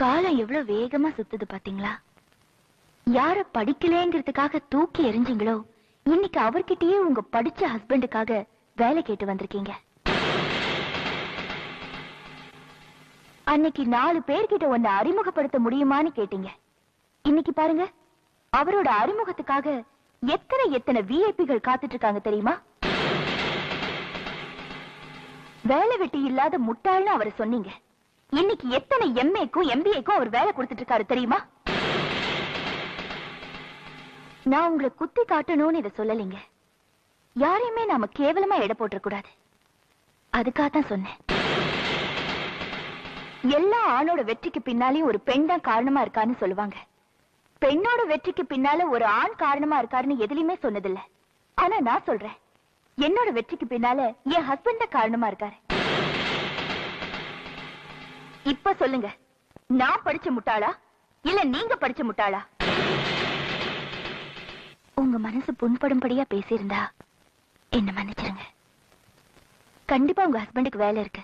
காலம் எவ்வளவு வேகமா சுத்துது பாத்தீங்களா? யார படிக்கலேங்கிறதுக்காக தூக்கி எறிஞ்சீங்களோ இன்னைக்கு அவர்கிட்டயே உங்க படிச்ச ஹஸ்பண்டுக்காக வேலை கேட்டு வந்திருக்கீங்க. அன்னைக்கு நாலு பேர்கிட்ட உன்னை அறிமுகப்படுத்த முடியுமான்னு கேட்டீங்க. இன்னைக்கு பாருங்க அவரோட அறிமுகத்துக்காக எத்தனை எத்தனை விஐபிகள் காத்துட்டு இருக்காங்க தெரியுமா? வேலை வெட்டி இல்லாத முட்டாள்னு அவரை சொன்னீங்க. இன்னைக்கு எத்தனை எம்ஏக்கும் எம்பிஏக்கும் அவர் வேலை கொடுத்துட்டு இருக்காரு தெரியுமா? நான் உங்களை குத்தி காட்டணும்னு இதை சொல்லலைங்க. யாரையுமே நாம கேவலமா எடை போட்டுற அதுக்காக தான் சொன்னேன். எல்லா ஆணோட வெற்றிக்கு பின்னாலேயும் ஒரு பெண் தான் காரணமா இருக்கான்னு சொல்லுவாங்க. பெண்ணோட வெற்றிக்கு பின்னால ஒரு ஆண் காரணமா இருக்காருன்னு எதுலயுமே சொன்னதில்ல. ஆனா நான் சொல்றேன் என்னோட வெற்றிக்கு பின்னால என் ஹஸ்பண்ட் தான் காரணமா இருக்காரு. இப்ப சொல்லுங்க. நான் படிச்ச முட்டாளா? இல்ல நீங்க படிச்ச முட்டாளா? உங்க மனசு புண்படும்படியா பேசியிருந்தா என்ன மன்னிச்சிருங்க. கண்டிப்பா உங்க ஹஸ்பண்டுக்கு வேலை இருக்கு.